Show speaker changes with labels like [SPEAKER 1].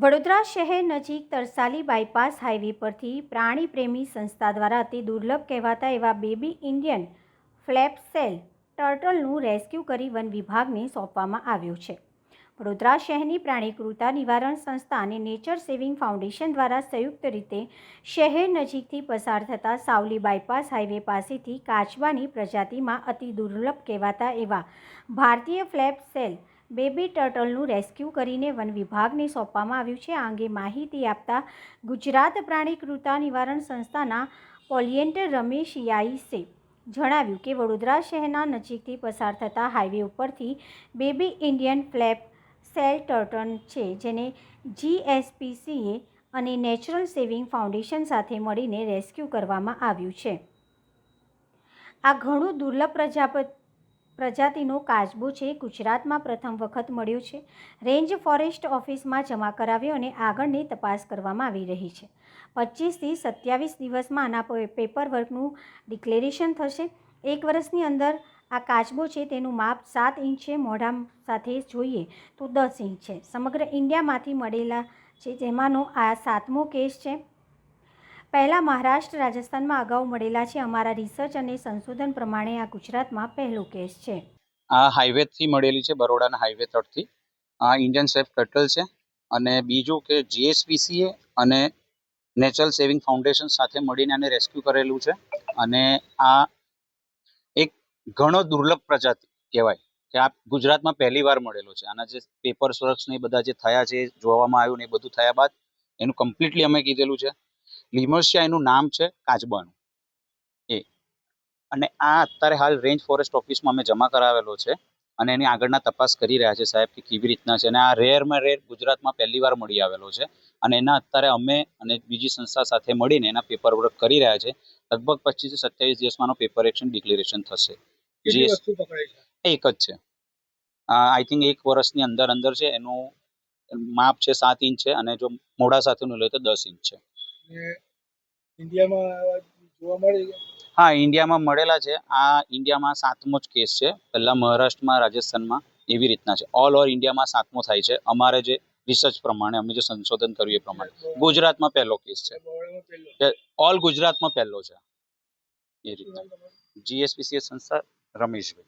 [SPEAKER 1] વડોદરા શહેર નજીક Tarsali bypass highway પરથી પ્રાણી પ્રેમી સંસ્થા દ્વારા અતિ દુર્લભ કહેવાતા એવા બેબી ઇન્ડિયન ફ્લેપસેલ ટર્ટલનું રેસ્ક્યુ કરી વન વિભાગને સોંપવામાં આવ્યું છે. વડોદરા શહેરની પ્રાણીકૃતા નિવારણ સંસ્થા અને નેચર સેવિંગ ફાઉન્ડેશન દ્વારા સંયુક્ત રીતે શહેર નજીકથી પસાર થતા સાવલી બાયપાસ હાઈવે પાસેથી કાચબાની પ્રજાતિમાં અતિ દુર્લભ કહેવાતા એવા ભારતીય ફ્લેપ સેલ બેબી ટર્ટલનું રેસ્ક્યુ કરીને વન વિભાગને સોંપવામાં આવ્યું છે. આ અંગે માહિતી આપતા ગુજરાત પ્રાણી કૃતા નિવારણ સંસ્થાના પોલિયન્ટર રમેશ યાઈસે જણાવ્યું કે વડોદરા શહેરના નજીકથી પસાર થતા હાઈવે ઉપરથી baby Indian flap cell turtle છે, જેને જીએસપીસીએ અને નેચરલ સેવિંગ ફાઉન્ડેશન સાથે મળીને રેસ્ક્યુ કરવામાં આવ્યું છે. આ ઘણું દુર્લભ પ્રજાપત પ્રજાતિનો કાચબું છે, ગુજરાતમાં પ્રથમ વખત મળ્યો છે. રેન્જ ફોરેસ્ટ ઓફિસમાં જમા કરાવ્યો અને આગળની તપાસ કરવામાં આવી રહી છે. પચીસથી સત્યાવીસ દિવસમાં આના પેપર વર્કનું ડિક્લેરેશન થશે. એક વર્ષની અંદર આ કાચબો છે, તેનું માપ સાત ઇંચ છે, મોઢા સાથે જોઈએ તો દસ ઇંચ છે. સમગ્ર ઇન્ડિયામાંથી મળેલા છે, જેમાંનો આ સાતમો કેસ છે. પહેલાં મહારાષ્ટ્ર, રાજસ્થાનમાં અગાઉ મળેલા છે અમારા રિસર્ચ અને સંશોધન પ્રમાણે આ ગુજરાતમાં પહેલો કેસ છે.
[SPEAKER 2] આ હાઈવેથી મળેલી છે, બરોડાના હાઈવે તરફથી આ ઇન્ડિયન સેફ કટલ છે અને બીજું કે જીએસપીસીએ અને નેચરલ સેવિંગ ફાઉન્ડેશન સાથે મળીને આને રેસ્ક્યુ કરેલું છે. અને આ એક ઘણો દુર્લભ પ્રજાતિ કહેવાય કે આ ગુજરાતમાં પહેલી વાર મળેલો છે. આના જે પેપર વર્ક્સ ને એ બધા જે થયા છે જોવામાં આવ્યું ને એ બધું થયા બાદ એનું કમ્પ્લીટલી અમે કીધેલું છે. લિમોશિયા એનું નામ છે કાચબાનું એ. અને આ અત્યારે હાલ રેન્જ ફોરેસ્ટ ઓફિસમાં અમે જમા કરાવેલો છે અને એની આગળના તપાસ કરી રહ્યા છે સાહેબ કે કેવી રીતના છે. અને આ રેરમાં રેર ગુજરાતમાં પહેલી વાર મળી આવેલો છે અને એના અત્યારે અમે અને બીજી સંસ્થા સાથે મળીને એના પેપર વર્ક કરી રહ્યા છે. લગભગ પચીસ સત્યાવીસ દિવસમાં પેપર એક્શન ડિક્લેરેશન થશે. એક જ છે. આઈ થિંક એક વર્ષની અંદર અંદર છે. એનું માપ છે સાત ઇંચ છે અને જો મોઢા સાથેનું લે તો દસ ઇંચ છે.
[SPEAKER 3] ઇન્ડિયામાં જોવા મળે છે
[SPEAKER 2] હા ઇન્ડિયામાં મળેલા છે. આ ઇન્ડિયામાં સાતમો જ કેસ છે. પહેલા મહારાષ્ટ્રમાં રાજસ્થાનમાં એવી રીતના છે. ઓલ ઓવર ઇન્ડિયામાં સાતમો થાય છે. અમારે જે રિસર્ચ પ્રમાણે અમે જે સંશોધન કર્યું એ પ્રમાણે. ગુજરાતમાં પહેલો કેસ છે. ઓલ ગુજરાતમાં પહેલો છે. એ રીતના.
[SPEAKER 3] નામ તમારું?
[SPEAKER 2] જીએસપીસી સંસ્થા રમેશભાઈ.